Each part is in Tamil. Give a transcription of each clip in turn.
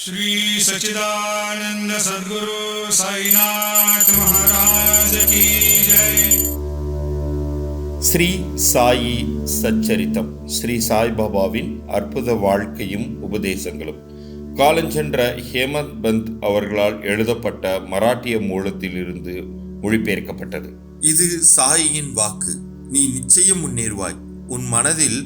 श्री सच्चिदानंद सद्गुरु साईनाथ महाराज की जय ஸ்ரீ சாயி சச்சரித்தம் ஸ்ரீ சாய்பாபாவின் அற்புத வாழ்க்கையும் உபதேசங்களும் காலஞ்சென்ற ஹேமந்த் பந்த் அவர்களால் எழுதப்பட்ட மராட்டிய மூலத்திலிருந்து மொழிபெயர்க்கப்பட்டது இது சாயியின் வாக்கு நீ நிச்சயம் முன்னேறுவாய் உன் மனதில்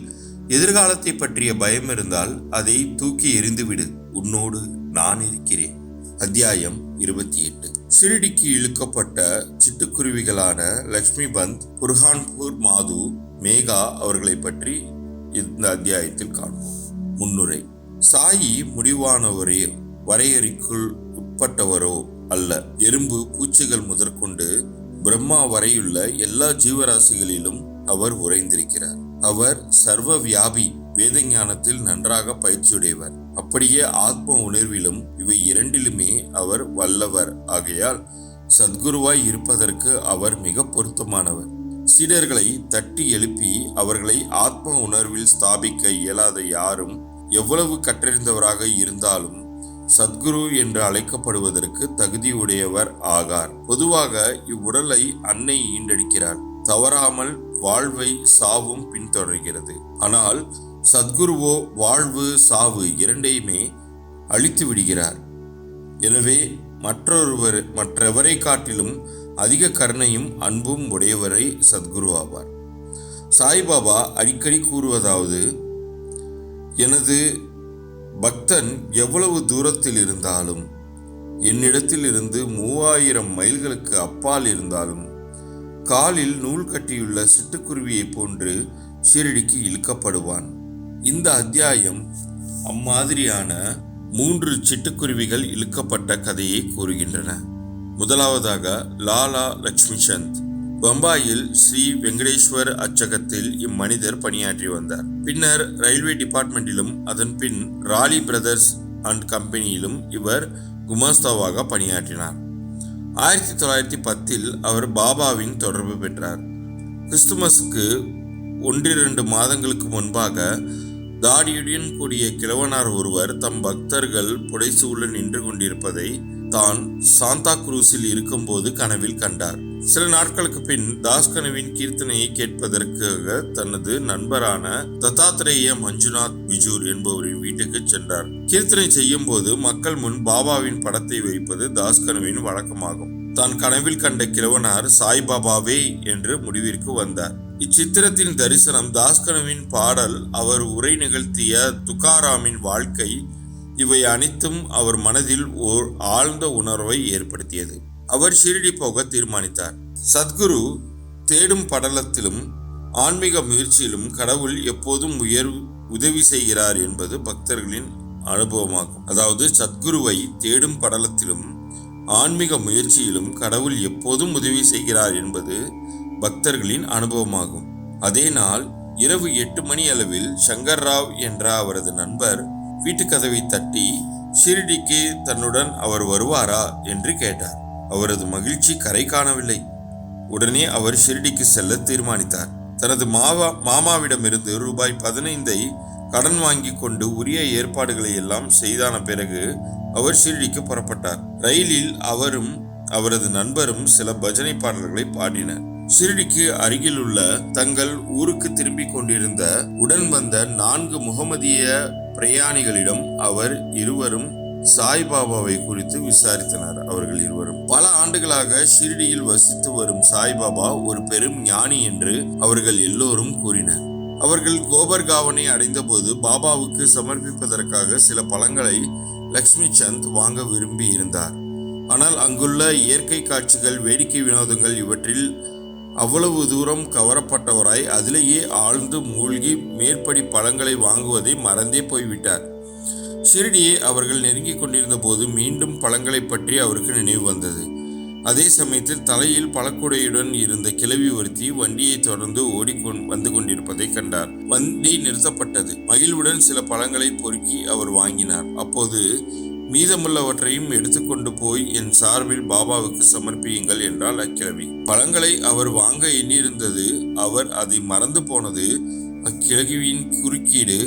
எதிர்காலத்தை பற்றிய பயம் இருந்தால் அதை தூக்கி எறிந்துவிடு உன்னோடு நான் இருக்கிறேன் அத்தியாயம் இருபத்தி எட்டு சிறுடிக்கு இழுக்கப்பட்ட சிட்டுக்குருவிகளான லக்ஷ்மி பந்த் புர்ஹான்பூர் மாது மேகா அவர்களை பற்றி இந்த அத்தியாயத்தில் காண்போம். முன்னுரை. சாயி முடிவானவரே வரையறைக்குள் உட்பட்டவரோ அல்ல. எறும்பு பூச்சிகள் முதற்கொண்டு பிரம்மா வரையுள்ள எல்லா ஜீவராசிகளிலும் அவர் உறைந்திருக்கிறார். அவர் சர்வ வியாபி வேத ஞானத்தில் நன்றாக பயிற்சியுடையவர். அப்படியே ஆத்ம உணர்விலும் இவை இரண்டிலுமே அவர் வல்லவர். ஆகையால் சத்குருவாய் இருப்பதற்கு அவர் மிக பொருத்தமானவர். சீடர்களை தட்டி எழுப்பி அவர்களை ஆத்ம உணர்வில் ஸ்தாபிக்க இயலாத யாரும் எவ்வளவு கற்றறிந்தவராக இருந்தாலும் சத்குரு என்று அழைக்கப்படுவதற்கு தகுதியுடையவர் ஆகார். பொதுவாக இவ்வுடலை அன்னை ஈண்டடிக்கிறார். தவறாமல் வாழ்வை சாவும் பின்தொடர்கிறது. ஆனால் சத்குருவோ வாழ்வு சாவு இரண்டையுமே அழித்து விடுகிறார். எனவே மற்றொருவர் மற்றவரை காட்டிலும் அதிக கருணையும் அன்பும் உடையவரை சத்குரு ஆவார். சாய்பாபா அடிக்கடி கூறுவதாவது எனது பக்தன் எவ்வளவு தூரத்தில் இருந்தாலும் என்னிடத்தில் இருந்து மூவாயிரம் மைல்களுக்கு அப்பால் இருந்தாலும் காலில் நூல் கட்டியுள்ள சிட்டுக்குருவியைப் போன்று ஷீரடிக்கு இழுக்கப்படுவான். இந்த அத்தியாயம் அம்மாதிரியான மூன்று சிட்டுக்குருவிகள் இழுக்கப்பட்ட கதையை கூறுகின்றன. முதலாவதாக லாலா லக்ஷ்மி சந்த் பம்பாயில் ஸ்ரீ வெங்கடேஸ்வர் அச்சகத்தில் இம்மனிதர் பணியாற்றி வந்தார். பின்னர் ரயில்வே டிபார்ட்மெண்டிலும் அதன் பின் ராலி பிரதர்ஸ் அண்ட் கம்பெனியிலும் இவர் குமாஸ்தாவாக பணியாற்றினார். ஆயிரத்தி தொள்ளாயிரத்தி பத்தில் அவர் பாபாவின் தொடர்பு பெற்றார். கிறிஸ்துமஸுக்கு ஒன்றிரண்டு மாதங்களுக்கு முன்பாக தாடியுடன் கூடிய கிழவனார் ஒருவர் தம் பக்தர்கள் புடைசூழ நின்று கொண்டிருப்பதை தான் சாந்தா குரூஸில் இருக்கும்போது கனவில் கண்டார். சில நாட்களுக்கு பின் தாஸ்கனுவின் கீர்த்தனையை கேட்பதற்காக தனது நண்பரான தத்தாத்திரேய மஞ்சுநாத் பிஜூர் என்பவரின் வீட்டுக்கு சென்றார். கீர்த்தனை செய்யும் போது மக்கள் முன் பாபாவின் படத்தை வைப்பது தாஸ்கனுவின் வழக்கமாகும். தான் கனவில் கண்ட கிழவனார் சாய்பாபாவே என்று முடிவிற்கு வந்தார். இச்சித்திரத்தின் தரிசனம் தாஸ்கனுவின் பாடல் அவர் உரை நிகழ்த்திய துகாராமின் வாழ்க்கை இவை அனைத்தும் அவர் மனதில் ஓர் ஆழ்ந்த உணர்வை ஏற்படுத்தியது. அவர் ஷிரடி போக தீர்மானித்தார். சத்குரு தேடும் படலத்திலும் ஆன்மீக முயற்சியிலும் கடவுள் எப்போதும் உயர் உதவி செய்கிறார் என்பது பக்தர்களின் அனுபவமாகும். அதாவது சத்குருவை தேடும் படலத்திலும் ஆன்மீக முயற்சியிலும் கடவுள் எப்போதும் உதவி செய்கிறார் என்பது பக்தர்களின் அனுபவமாகும். அதே நாள் இரவு எட்டு மணி அளவில் சங்கர் ராவ் என்ற அவரது நண்பர் வீட்டு கதவை தட்டி ஷிரடிக்கு தன்னுடன் அவர் வருவாரா? என்று கேட்டார். அவரது மகிழ்ச்சி கரை காணவில்லை. உடனே அவர் ஷிரடிக்கு செல்ல தீர்மானித்தார். தனது மாவா மாமாவிடமிருந்து ரூபாய் பதினைந்தை கடன் வாங்கி கொண்டு உரிய ஏற்பாடுகளை எல்லாம் செய்தான பிறகு அவர் ஷிரடிக்கு புறப்பட்டார். ரயிலில் அவரும் அவரது நண்பரும் சில பஜனை பாடல்களை பாடினர். ஷிரடிக்கு அருகிலுள்ள தங்கள் ஊருக்கு திரும்பிக் கொண்டிருந்த உடன் வந்த நான்கு முகமதிய பிரயாணிகளிடம் அவர் இருவரும் சாய்பாபாவை குறித்து விசாரித்தனர். அவர்கள் இருவரும் பல ஆண்டுகளாக ஷிரடியில் வசித்து வரும் சாய்பாபா ஒரு பெரும் ஞானி என்று அவர்கள் எல்லோரும் கூறினர். அவர்கள் கோபர்காவனை அடைந்தபோது பாபாவுக்கு சமர்ப்பிப்பதற்காக சில பழங்களை லக்ஷ்மி சந்த் வாங்க விரும்பி இருந்தார். ஆனால் அங்குள்ள இயற்கை காட்சிகள் வேடிக்கை வினோதங்கள் இவற்றில் அவ்வளவு தூரம் கவரப்பட்டவராய் அதிலேயே ஆழ்ந்து மூழ்கி மேற்படி பழங்களை வாங்குவதை மறந்தே போய்விட்டார். ஷிரடியை அவர்கள் நெருங்கிக் கொண்டிருந்த போது மீண்டும் பழங்களை பற்றி அவருக்கு நினைவு வந்தது. அதே சமயத்தில் தலையில் பழக்குடையுடன் இருந்த கிழவி ஒருத்தி வண்டியை தொடர்ந்து ஓடிக்கொண் வந்து கொண்டிருப்பதை கண்டார். வண்டி நிறுத்தப்பட்டது. மகிழ்வுடன் சில பழங்களை பொறுக்கி அவர் வாங்கினார். அப்போது மீதமுள்ளவற்றையும் எடுத்துக்கொண்டு போய் என் சார்பில் பாபாவுக்கு சமர்ப்பியுங்கள் என்றால் அக்கிழவி பழங்களை அவர் வாங்க எண்ணியிருந்தது அவர் அதை மறந்து போனது. அக்கிழவியின் குறுக்கீடு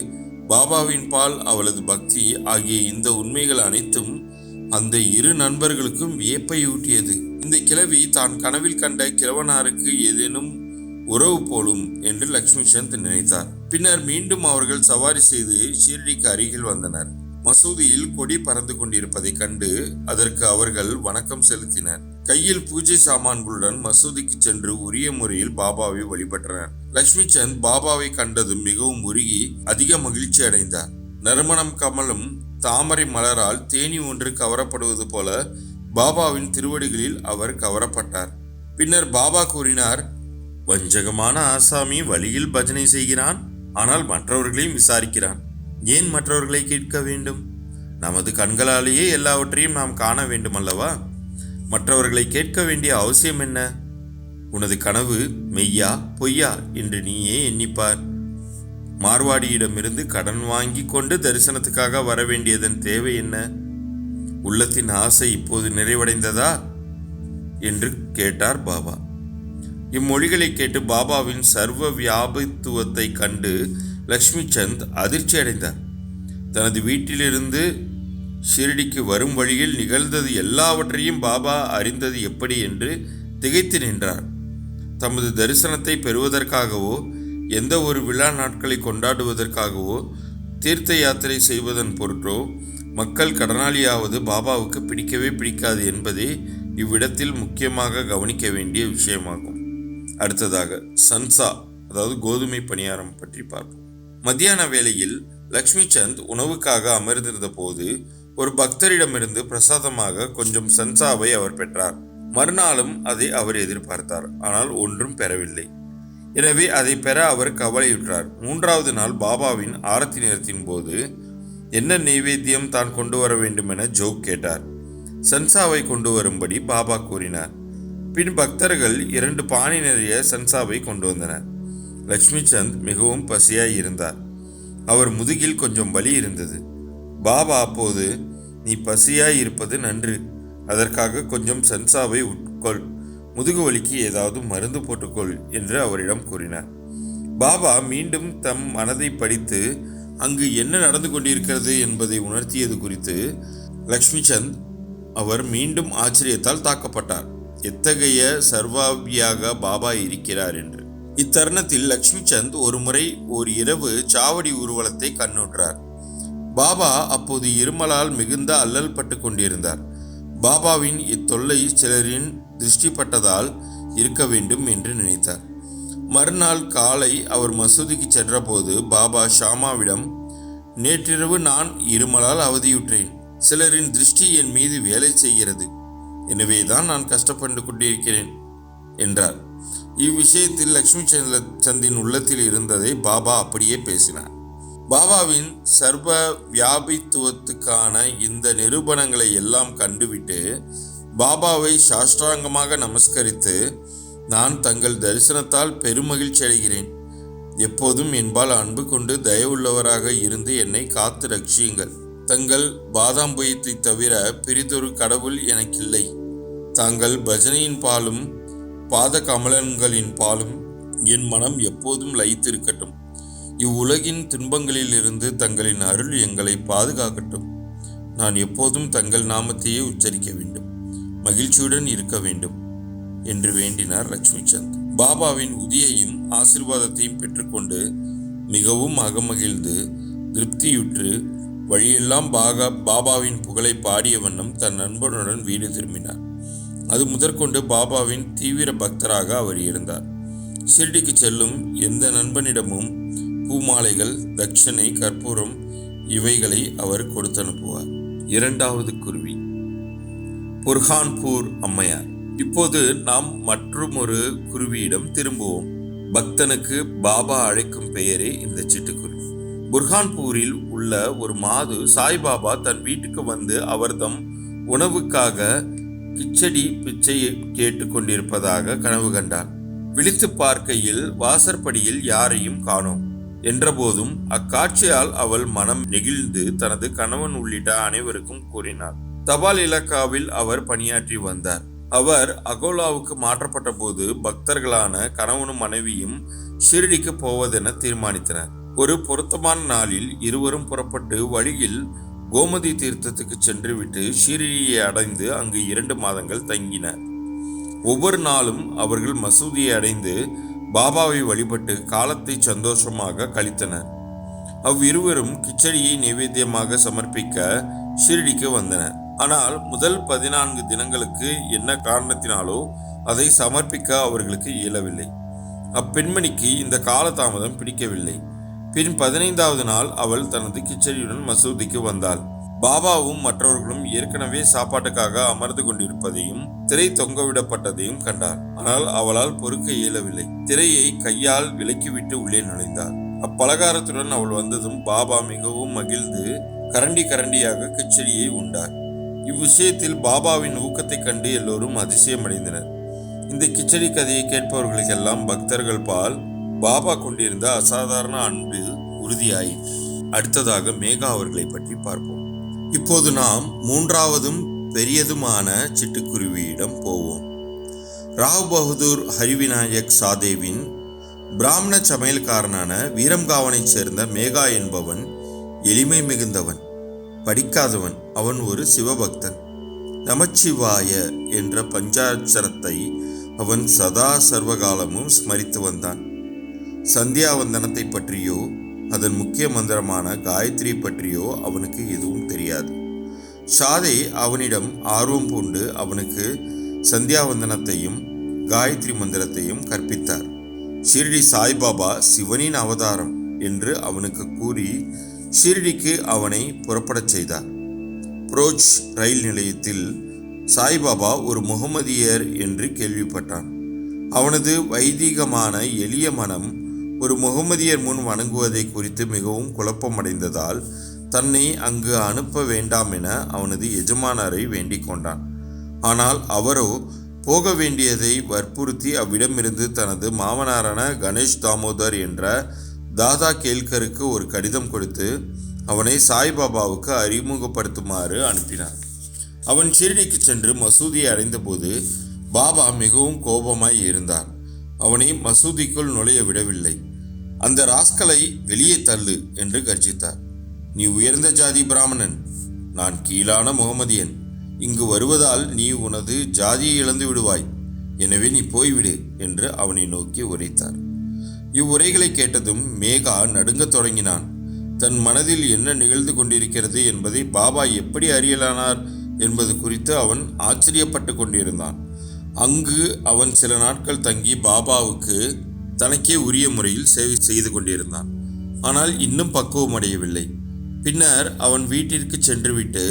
பாபாவின் பால் அவளது பக்தி ஆகிய இந்த உண்மைகள் அனைத்தும் அந்த இரு நண்பர்களுக்கும் வியப்பை ஊட்டியது இந்த கிழவி தான் கனவில் கண்ட கிழவனாருக்கு ஏதேனும் உறவு போலும் என்று லக்ஷ்மி சந்த் நினைத்தார். பின்னர் மீண்டும் அவர்கள் சவாரி செய்து ஷீரடிக்கு அருகில் வந்தனர். மசூதியில் கொடி பறந்து கொண்டிருப்பதைக் கண்டு அதற்கு அவர்கள் வணக்கம் செலுத்தினர். கையில் பூஜை சாமான்களுடன் மசூதிக்கு சென்று உரிய முறையில் பாபாவை வழிபட்டனர். லக்ஷ்மி சந்த் பாபாவை கண்டதும் மிகவும் உருகி அதிக மகிழ்ச்சி அடைந்தார். நறுமணம் கமலும் தாமரை மலரால் தேனி ஒன்று கவரப்படுவது போல பாபாவின் திருவடிகளில் அவர் கவரப்பட்டார். பின்னர் பாபா கூறினார் வஞ்சகமான ஆசாமி வழியில் பஜனை செய்கிறான். ஆனால் மற்றவர்களையும் விசாரிக்கிறான். ஏன் மற்றவர்களை கேட்க வேண்டும்? நமது கண்களாலேயே எல்லாவற்றையும் நாம் காண வேண்டும் அல்லவா மற்றவர்களை கேட்க வேண்டிய அவசியம் என்ன? உனது கனவு மெய்யா பொய்யா என்று நீயே எண்ணிப்பார். மார்வாடியிடமிருந்து கடன் வாங்கி கொண்டு தரிசனத்துக்காக வர வேண்டியதன் தேவை என்ன? உள்ளத்தின் ஆசை இப்போது நிறைவடைந்ததா? என்று கேட்டார் பாபா. இம்மொழிகளை கேட்டு பாபாவின் சர்வ வியாபித்துவத்தை கண்டு லக்ஷ்மி சந்த் அதிர்ச்சி அடைந்தார் தனது வீட்டிலிருந்து ஷிரடிக்கு வரும் வழியில் நிகழ்ந்தது எல்லாவற்றையும் பாபா அறிந்தது எப்படி என்று திகைத்து நின்றார். தமது தரிசனத்தை பெறுவதற்காகவோ எந்த ஒரு விழா நாட்களை கொண்டாடுவதற்காகவோ தீர்த்த யாத்திரை செய்வதன் பொருட்டோ மக்கள் கடனாளியாவது பாபாவுக்கு பிடிக்கவே பிடிக்காது என்பதே இவ்விடத்தில் முக்கியமாக கவனிக்க வேண்டிய விஷயமாகும். அடுத்ததாக சன்சா அதாவது கோதுமை பணியாரம் பற்றி பார்ப்போம். மத்தியான வேளையில் லக்ஷ்மி சந்த் உணவுக்காக அமர்ந்திருந்த போது ஒரு பக்தரிடமிருந்து பிரசாதமாக கொஞ்சம் சன்சாவை அவர் பெற்றார். மறுநாளும் அதை அவர் எதிர்பார்த்தார். ஆனால் ஒன்றும் பெறவில்லை. எனவே அதை பெற அவர் கவலையுற்றார். மூன்றாவது நாள் பாபாவின் ஆரத்தி நேரத்தின் போது என்ன நெய்வேத்தியம் தான் கொண்டு வர வேண்டும் என ஜோக் கேட்டார். சன்சாவை கொண்டு வரும்படி பாபா கூறினார். பின் பக்தர்கள் இரண்டு பாணி நிறைய சன்சாவை கொண்டு வந்தனர். லட்சுமி சந்த் மிகவும் பசியாய் இருந்தார். அவர் முதுகில் கொஞ்சம் வலி இருந்தது. பாபா அப்போது நீ பசியாய் இருப்பது நன்று. அதற்காக கொஞ்சம் சன்சாவை உட்கொள். முதுகு வலிக்கு ஏதாவது மருந்து போட்டுக்கொள் என்று அவரிடம் கூறினார். பாபா மீண்டும் தம் மனதை படித்து அங்கு என்ன நடந்து கொண்டிருக்கிறது என்பதை உணர்த்தியது குறித்து லக்ஷ்மி சந்த் அவர் மீண்டும் ஆச்சரியத்தால் தாக்கப்பட்டார். எத்தகைய சர்வாபியாக பாபா இருக்கிறார் என்று. இத்தருணத்தில் லக்ஷ்மி சந்த் ஒரு முறை ஒரு இரவு சாவடி ஊர்வலத்தை கண்ணுற்றார். பாபா அப்போது இருமலால் மிகுந்த அல்லல் பட்டு கொண்டிருந்தார். பாபாவின் இத்தொல்லை சிலரின் திருஷ்டிப்பட்டதால் இருக்க வேண்டும் என்று நினைத்தார். மறுநாள் காலை அவர் மசூதிக்கு சென்றபோது பாபா ஷாமாவிடம் நேற்றிரவு நான் இருமலால் அவதியுற்றேன். சிலரின் திருஷ்டி என் மீது வேலை செய்கிறது. எனவேதான் நான் கஷ்டப்பட்டு கொண்டிருக்கிறேன் என்றார். இவ்விஷயத்தில் லக்ஷ்மி சந்திர சந்தின் உள்ளத்தில் இருந்ததை பாபா அப்படியே பேசினார். பாபாவின் சர்வ வியாபித்துவத்துக்கான இந்த நிரூபணங்களை எல்லாம் கண்டுவிட்டு பாபாவை சாஷ்டாங்கமாக நமஸ்கரித்து நான் தங்கள் தரிசனத்தால் பெருமகிழ்ச்சி அடைகிறேன். எப்போதும் என்பால் அன்பு கொண்டு தயவுள்ளவராக இருந்து என்னை காத்து ரட்சியுங்கள். தங்கள் பாதாம்புயத்தை தவிர பிரிதொரு கடவுள் எனக்கில்லை. தாங்கள் பஜனையின் பாலும் பாத கமலன்களின் பாலும் என் மனம் எப்போதும் லயித்திருக்கட்டும். இவ்வுலகின் துன்பங்களிலிருந்து தங்களின் அருள் எங்களை பாதுகாக்கட்டும். நான் எப்போதும் தங்கள் நாமத்தையே உச்சரிக்க வேண்டும். மகிழ்ச்சியுடன் இருக்க வேண்டும் என்று வேண்டினார் லட்சுமி சந்த் பாபாவின் உதியையும் ஆசிர்வாதத்தையும் பெற்றுக்கொண்டு மிகவும் அகமகிழ்ந்து திருப்தியுற்று வழியெல்லாம் பாகா பாபாவின் புகழை பாடிய வண்ணம் தன் நண்பனுடன் வீடு திரும்பினார். அது முதற்கொண்டு பாபாவின் தீவிர பக்தராக அவர் இருந்தார். ஷிர்டிக்கு செல்லும் எந்த நண்பனிடமும் பூமாலைகள் தட்சணை கற்பூரம் இவைகளை அவர் கொடுத்து அனுப்புவார் இரண்டாவது குருவி புர்ஹான்பூர் அம்மையார். இப்போது நாம் மற்றொரு குருவியிடம் திரும்புவோம். பக்தனுக்கு பாபா அழைக்கும் பெயரே இந்த சிட்டுக்குருவி. புர்ஹான்பூரில் உள்ள ஒரு மாது சாய்பாபா தன் வீட்டுக்கு வந்து அவர்தம் உணவுக்காக கிச்சடி பிச்சை கேட்டு கொண்டிருப்பதாக கனவு கண்டார் விழித்து பார்க்கையில் வாசற்படியில் யாரையும் காணோம். என்றபோதும் அக்காட்சியால் அவள் மனம் நெகிழ்ந்து தனது கணவன் உள்ளிட்ட அனைவருக்கும் கூறினார் தபால் இலக்காவில் அவர் பணியாற்றி வந்தார். அவர் அகோலாவுக்கு மாற்றப்பட்ட போது பக்தர்களான கணவனும் மனைவியும் ஷிரடிக்கு போவதென தீர்மானித்தனர். ஒரு பொருத்தமான நாளில் இருவரும் புறப்பட்டு வழியில் கோமதி தீர்த்தத்துக்கு சென்றுவிட்டு ஷீரடியை அடைந்து அங்கு இரண்டு மாதங்கள் தங்கினர். ஒவ்வொரு நாளும் அவர்கள் மசூதியை அடைந்து பாபாவை வழிபட்டு காலத்தை சந்தோஷமாக கழித்தனர். அவ்விருவரும் கிச்சடியை நைவேத்தியமாக சமர்ப்பிக்க ஷீரடிக்கு வந்தனர். ஆனால் முதல் பதினான்கு தினங்களுக்கு என்ன காரணத்தினாலோ அதை சமர்ப்பிக்க அவர்களுக்கு இயலவில்லை. அப்பெண்மணிக்கு இந்த காலதாமதம் பிடிக்கவில்லை. பின் பதினைந்தாவது நாள் அவள் தனது கிச்சடியுடன் மசூதிக்கு வந்தாள். பாபாவும் மற்றவர்களும் ஏற்கனவே சாப்பாட்டுக்காக அமர்ந்து கொண்டிருப்பதையும் திரை தொங்கவிடப்பட்டதையும் கண்டார். ஆனால் அவளால் பொறுக்க இயலவில்லை. திரையை கையால் விலக்கிவிட்டு உள்ளே நுழைந்தார் அப்பலகாரத்துடன் அவள் வந்ததும் பாபா மிகவும் மகிழ்ந்து கரண்டி கரண்டியாக கிச்சடியை உண்டார். இவ்விஷயத்தில் பாபாவின் ஊக்கத்தைக் கண்டு எல்லோரும் அதிசயமடைந்தனர். இந்த கிச்சடி கதையை கேட்பவர்களுக்கெல்லாம் பக்தர்கள் பால் பாபா கொண்டிருந்த அசாதாரண அன்பு உறுதியாயிற்று அடுத்ததாக மேகா அவர்களை பற்றி பார்ப்போம். இப்போது நாம் மூன்றாவதும் பெரியதுமான சிட்டுக்குருவியிடம் போவோம். ராவ் பகதூர் ஹரிவிநாயக் சாதேவின் பிராமண சமையல்காரனான வீரம்காவனைச் சேர்ந்த மேகா என்பவன் எளிமை மிகுந்தவன் படிக்காதவன் அவன் ஒரு சிவபக்தன். நமச்சிவாய என்ற பஞ்சாட்சரத்தை அவன் சதா சர்வகாலமும் ஸ்மரித்து வந்தான். சந்தியாவந்தனத்தை பற்றியோ அதன் முக்கிய மந்திரமான காயத்ரி பற்றியோ அவனுக்கு எதுவும் தெரியாது. ஷாதே அவனிடம் ஆர்வம் பூண்டு அவனுக்கு சந்தியாவந்தனத்தையும் காயத்ரி மந்திரத்தையும் கற்பித்தார். ஷிரடி சாய்பாபா சிவனின் அவதாரம் என்று அவனுக்கு கூறி ஷிரடிக்கு அவனை புறப்படச் செய்தார். புரோச் ரயில் நிலையத்தில் சாய்பாபா ஒரு முகமதியர் என்று கேள்விப்பட்டான். அவனது வைதீகமான எளிய மனம் ஒரு முகமதியர் முன் வணங்குவதை குறித்து மிகவும் குழப்பமடைந்ததால் தன்னை அங்கு அனுப்ப வேண்டாம் என அவனது எஜமானரை வேண்டிக் கொண்டான். ஆனால் அவரோ போக வேண்டியதை வற்புறுத்தி அவ்விடமிருந்து தனது மாமனாரான கணேஷ் தாமோதர் என்ற தாதா கேல்கருக்கு ஒரு கடிதம் கொடுத்து அவனை சாய்பாபாவுக்கு அறிமுகப்படுத்துமாறு அனுப்பினார். அவன் ஷிரடிக்கு சென்று மசூதியை அடைந்தபோது பாபா மிகவும் கோபமாய் இருந்தார். அவனை மசூதிக்குள் நுழைய விடவில்லை. அந்த ராஸ்களை வெளியே தள்ளு என்று கர்ஜித்தார். நீ உயர்ந்த ஜாதி பிராமணன். நான் கீழான முகமதியன். இங்கு வருவதால் நீ உனது ஜாதியை இழந்து விடுவாய். எனவே நீ போய்விடு என்று அவனை நோக்கி உரைத்தார். இவ்வுரைகளை கேட்டதும் மேகா நடுங்கத் தொடங்கினான். தன் மனதில் என்ன நிகழ்ந்து கொண்டிருக்கிறது என்பதை பாபா எப்படி அறியலானார் என்பது குறித்து அவன் ஆச்சரியப்பட்டு கொண்டிருந்தான். அங்கு அவன் சில நாட்கள் தங்கி பாபாவுக்கு தனக்கே உரிய முறையில் சேவை செய்து கொண்டிருந்தான். ஆனால் இன்னும் பக்குவம் அடையவில்லை. பின்னர் அவன் வீட்டிற்கு சென்றுவிட்டு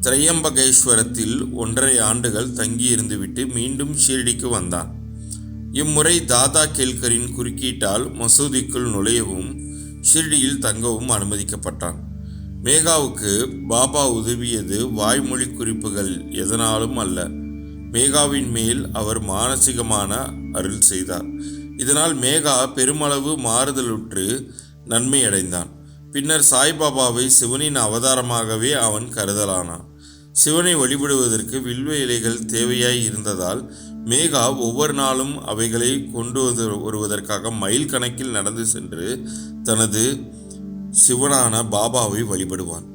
திரையம்பகேஸ்வரத்தில் ஒன்றரை ஆண்டுகள் தங்கியிருந்துவிட்டு மீண்டும் ஷீரடிக்கு வந்தான். இம்முறை தாதா கேல்கரின் குறுக்கீட்டால் மசூதிக்குள் நுழையவும் ஷிர்டியில் தங்கவும் அனுமதிக்கப்பட்டான். மேகாவுக்கு பாபா உதவியது வாய்மொழி குறிப்புகள் எதனாலும் அல்ல. மேகாவின் மேல் அவர் மானசீகமான அருள் செய்தார். இதனால் மேகா பெருமளவு மாறுதலுற்று நன்மை அடைந்தான் பின்னர் சாய்பாபாவை சிவனின் அவதாரமாகவே அவன் கருதலானான். சிவனை வழிபடுவதற்கு வில்வ இலைகள் தேவையாய் இருந்ததால் மேகா ஒவ்வொரு நாளும் அவைகளை கொண்டு வந்து வருவதற்காக மைல் கணக்கில் நடந்து சென்று தனது சிவனான பாபாவை வழிபடுவான்.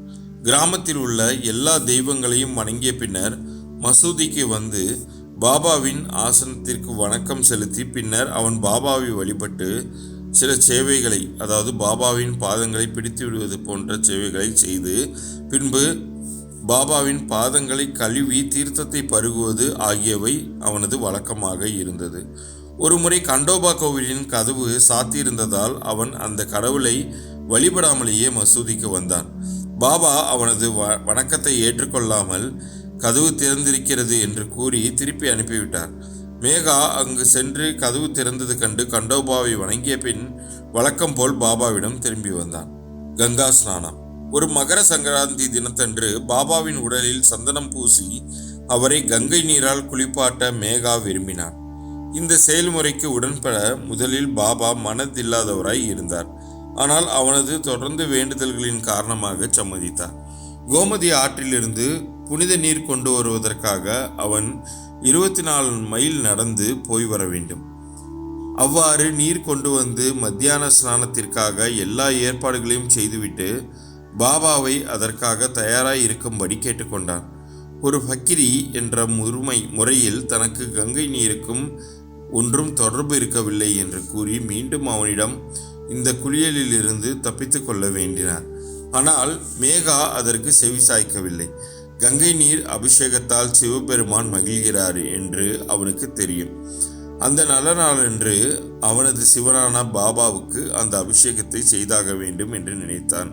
கிராமத்தில் உள்ள எல்லா தெய்வங்களையும் வணங்கிய பின்னர் மசூதிக்கு வந்து பாபாவின் ஆசனத்திற்கு வணக்கம் செலுத்தி பின்னர் அவன் பாபாவை வழிபட்டு சில சேவைகளை அதாவது பாபாவின் பாதங்களை பிடித்து விடுவது போன்ற சேவைகளை செய்து பின்பு பாபாவின் பாதங்களை கழுவி தீர்த்தத்தை பருகுவது ஆகியவை அவனது வழக்கமாக இருந்தது. ஒருமுறை கண்டோபா கோவிலின் கதவு சாத்தியிருந்ததால் அவன் அந்த கடவுளை வழிபடாமலேயே மசூதிக்கு வந்தான். பாபா அவனது வ வணக்கத்தை ஏற்றுக்கொள்ளாமல் கதவு திறந்திருக்கிறது என்று கூறி திருப்பி அனுப்பிவிட்டார். மேகா அங்கு சென்று கதவு திறந்தது கண்டு கண்டோபாவை வணங்கிய பின் வழக்கம் போல் பாபாவிடம் திரும்பி வந்தான். கங்கா ஸ்நானம். ஒரு மகர சங்கராந்தி தினத்தன்று பாபாவின் உடலில் சந்தனம் பூசி அவரை கங்கை நீரால் குளிப்பாட்ட மேகா விரும்பினார். இந்த செயல்முறைக்கு உடன்பட முதலில் பாபா மனதில்லாதவராய் இருந்தார். ஆனால் அவனது தொடர்ந்து வேண்டுதல்களின் காரணமாக சம்மதித்தார். கோமதி ஆற்றிலிருந்து புனித நீர் கொண்டு வருவதற்காக அவன் இருபத்தி நாலு மைல் நடந்து போய் வர வேண்டும். அவ்வாறு நீர் கொண்டு வந்து மத்தியான ஸ்நானத்திற்காக எல்லா ஏற்பாடுகளையும் செய்துவிட்டு பாபாவை அதற்காக தயாராய் இருக்கும்படி கேட்டுக்கொண்டான். ஒரு ஃபக்கிரி என்ற முறுமை முறையில் தனக்கு கங்கை நீருக்கும் ஒன்றும் தொடர்பு இருக்கவில்லை என்று கூறி மீண்டும் அவனிடம் இந்த குளியலிலிருந்து தப்பித்து கொள்ள வேண்டினார் ஆனால் மேகா அதற்கு செவி சாய்க்கவில்லை. கங்கை நீர் அபிஷேகத்தால் சிவபெருமான் மகிழ்கிறார் என்று அவனுக்கு தெரியும். அந்த நல்ல நாளன்று அவனது சிவனான பாபாவுக்கு அந்த அபிஷேகத்தை செய்தாக வேண்டும் என்று நினைத்தான்.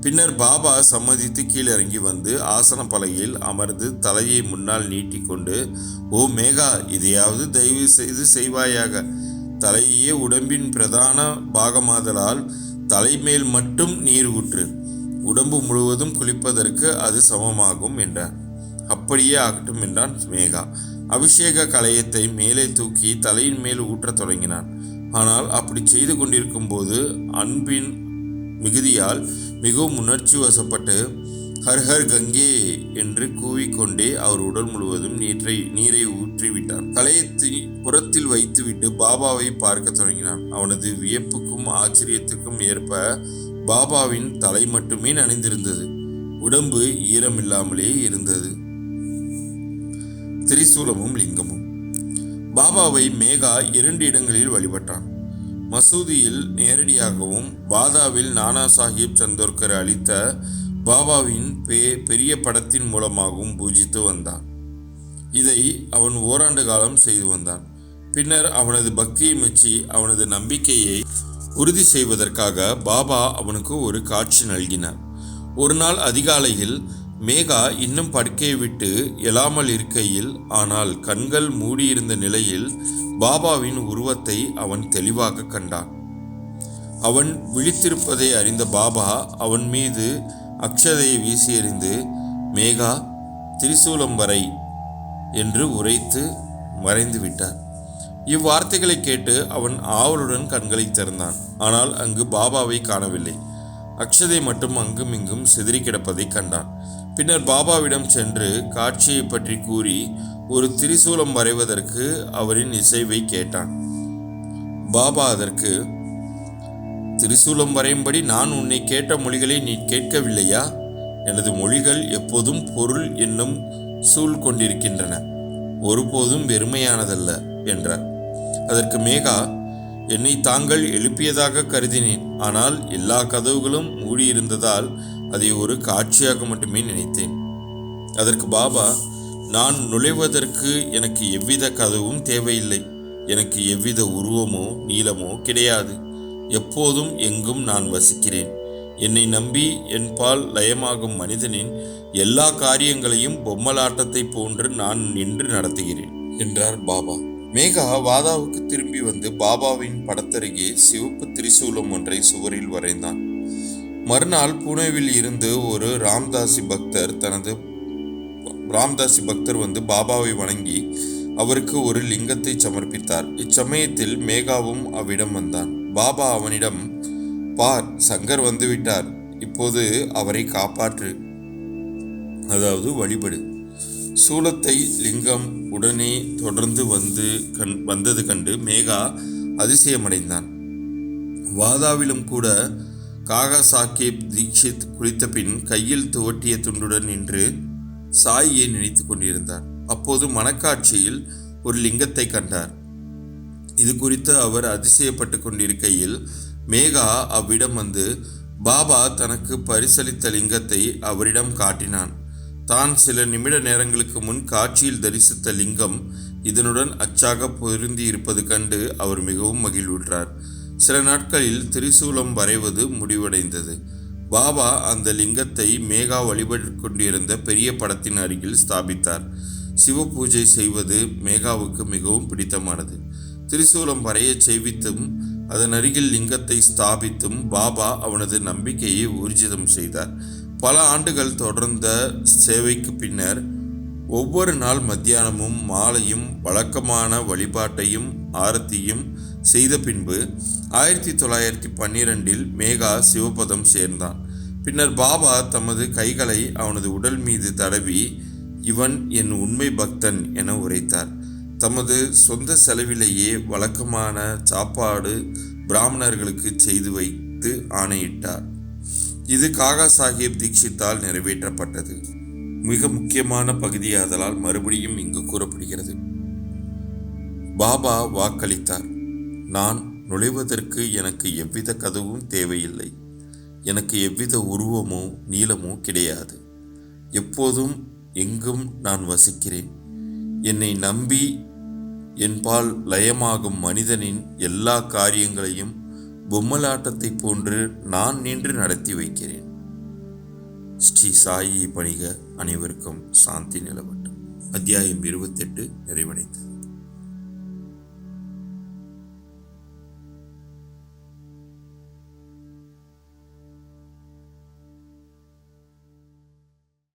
பின்னர் பாபா சம்மதித்து கீழிறங்கி வந்து ஆசன பலகையில் அமர்ந்து தலையை முன்னால் நீட்டிக்கொண்டு ஓ மேகா இதையாவது தயவு செய்து செய்வாயாக. தலையே உடம்பின் பிரதான பாகமாதலால் தலைமேல் மட்டும் நீர் ஊற்று. உடம்பு முழுவதும் குளிப்பதற்கு அது சமமாகும் என்றார். அப்படியே ஆகட்டும் என்றான் மேகா. அபிஷேக கலையத்தை மேலே தூக்கி தலையின் மேல் ஊற்றத் தொடங்கினான். ஆனால் அப்படி செய்து கொண்டிருக்கும் போது அன்பின் மிகுதியால் மிகவும் உணர்ச்சி வசப்பட்டு ஹர் ஹர் கங்கே என்று கூவிக்கொண்டே அவர் உடல் முழுவதும் நீற்றை நீரை ஊற்றிவிட்டான். கலையத்தை புறத்தில் வைத்துவிட்டு பாபாவை பார்க்க தொடங்கினான். அவனது வியப்புக்கும் ஆச்சரியத்துக்கும் ஏற்ப பாபாவின் தலை மட்டுமே நனைந்திருந்தது. உடம்பு ஈரமில்லாமலே இருந்தது. திரிசூலமும் லிங்கமும். பாபாவை மேகா இரண்டு இடங்களில் வழிபட்டான். மசூதியில் நேரடியாகவும் பாதாவில் நானா சாஹிப் சந்தோர்கர் அளித்த பாபாவின் பே பெரிய படத்தின் மூலமாகவும் பூஜித்து வந்தான். இதை அவன் ஓராண்டு காலம் செய்து வந்தான். பின்னர் அவனது பக்தியை மெச்சி அவனது நம்பிக்கையை உறுதி செய்வதற்காக பாபா அவனுக்கு ஒரு காட்சி நல்கினார். ஒரு நாள் அதிகாலையில் மேகா இன்னும் படுக்கையை விட்டு எழாமல் இருக்கையில் ஆனால் கண்கள் மூடியிருந்த நிலையில் பாபாவின் உருவத்தை அவன் தெளிவாக கண்டான். அவன் விழித்திருப்பதை அறிந்த பாபா அவன் மீது அக்ஷதையை வீசி எறிந்து மேகா திரிசூலம் வரை என்று உரைத்து மறைந்து விட்டார் இவ்வார்த்தைகளை கேட்டு அவன் ஆவலுடன் கண்களை திறந்தான். ஆனால் அங்கு பாபாவை காணவில்லை. அக்ஷதை மட்டும் அங்கும் இங்கும் சிதறி கிடப்பதை கண்டான். பின்னர் பாபாவிடம் சென்று காட்சியை பற்றி கூறி ஒரு திரிசூலம் வரைவதற்கு அவரின் இசைவை கேட்டான். பாபா அதற்கு திரிசூலம் வரையும்படி நான் உன்னை கேட்ட மொழிகளை நீ கேட்கவில்லையா? எனது மொழிகள் எப்போதும் பொருள் என்னும் சூழ் கொண்டிருக்கின்றன. ஒருபோதும் வெறுமையானதல்ல என்றார். அதற்கு மேகா என்னை தாங்கள் எழுப்பியதாக கருதினேன். ஆனால் எல்லா கதவுகளும் மூடியிருந்ததால் அதை ஒரு காட்சியாக மட்டுமே நினைத்தேன். அதற்கு பாபா நான் நுழைவதற்கு எனக்கு எவ்வித கதவும் தேவையில்லை. எனக்கு எவ்வித உருவமோ நீளமோ கிடையாது. எப்போதும் எங்கும் நான் வசிக்கிறேன். என்னை நம்பி என்பால் லயமாகும் மனிதனின் எல்லா காரியங்களையும் பொம்மலாட்டத்தை போன்று நான் நின்று நடத்துகிறேன் என்றார் பாபா. மேகா வாதாவுக்கு திரும்பி வந்து பாபாவின் படத்தருகே சிவப்பு திரிசூலம் ஒன்றை சுவரில் வரைந்தான். மறுநாள் புனேவில் இருந்து ஒரு ராம்தாசி பக்தர் தனது ராம்தாசி பக்தர் வந்து பாபாவை வணங்கி அவருக்கு ஒரு லிங்கத்தை சமர்ப்பித்தார். இச்சமயத்தில் மேகாவும் அவ்விடம் வந்தான். பாபா அவனிடம் பார் சங்கர் வந்துவிட்டார் இப்போது அவரை காப்பாற்று. அதாவது வழிபடு. சூலத்தை லிங்கம் உடனே தொடர்ந்து வந்து கண் வந்தது கண்டு மேகா அதிசயமடைந்தான். வாதாவிலும் கூட காகா சாஹிப் தீக்ஷித் குளித்த பின் கையில் துவட்டிய துண்டுடன் நின்று சாயியை நினைத்து கொண்டிருந்தார். அப்போது மனக்காட்சியில் ஒரு லிங்கத்தை கண்டார். இது குறித்து அவர் அதிசயப்பட்டு கொண்டிருக்கையில் மேகா அவ்விடம் வந்து பாபா தனக்கு பரிசளித்த லிங்கத்தை அவரிடம் காட்டினான். தான் சில நிமிட நேரங்களுக்கு முன் காட்சியில் தரிசித்த லிங்கம் இதனுடன் அச்சாக பொருந்தி இருப்பது கண்டு அவர் மிகவும் மகிழ்வுற்றார். சில நாட்களில் திரிசூலம் வரைவது முடிவடைந்தது. பாபா அந்த லிங்கத்தை மேகா வழிபட்டு கொண்டிருந்த பெரிய படத்தின் அருகில் ஸ்தாபித்தார். சிவ பூஜை செய்வது மேகாவுக்கு மிகவும் பிடித்தமானது. திரிசூலம் வரையச் செய்வித்தும் அதன் அருகில் லிங்கத்தை ஸ்தாபித்தும் பாபா அவனது நம்பிக்கையை ஊர்ஜிதம் செய்தார். பல ஆண்டுகள் தொடர்ந்த சேவைக்கு பின்னர் ஒவ்வொரு நாள் மத்தியானமும் மாலையும் வழக்கமான வழிபாட்டையும் ஆரத்தியும் செய்த பின்பு ஆயிரத்தி தொள்ளாயிரத்தி பன்னிரெண்டில் மேகா சிவபதம் சேர்ந்தான். பின்னர் பாபா தமது கைகளை அவனது உடல் மீது தடவி இவன் என் உண்மை பக்தன் என உரைத்தார். தமது சொந்த செலவிலேயே வழக்கமான சாப்பாடு பிராமணர்களுக்கு செய்து வைத்து ஆணையிட்டார். இது காகா சாஹிப் தீக்ஷித்தால் நிறைவேற்றப்பட்டது. மிக முக்கியமான பகுதியாதலால் மறுபடியும் இங்கு கூறப்படுகிறது. பாபா வாக்களித்தார் நான் நுழைவதற்கு எனக்கு எவ்வித கதவும் தேவையில்லை. எனக்கு எவ்வித உருவமோ நீளமோ கிடையாது. எப்போதும் எங்கும் நான் வசிக்கிறேன். என்னை நம்பி என்பால் லயமாகும் மனிதனின் எல்லா காரியங்களையும் பொம்மலாட்டத்தைப் போன்று நான் நின்று நடத்தி வைக்கிறேன். ஸ்ரீ சாயி பணிக அனைவருக்கும் சாந்தி நிலவட்டும். அத்தியாயம் இருபத்தெட்டு நிறைவடைந்தது.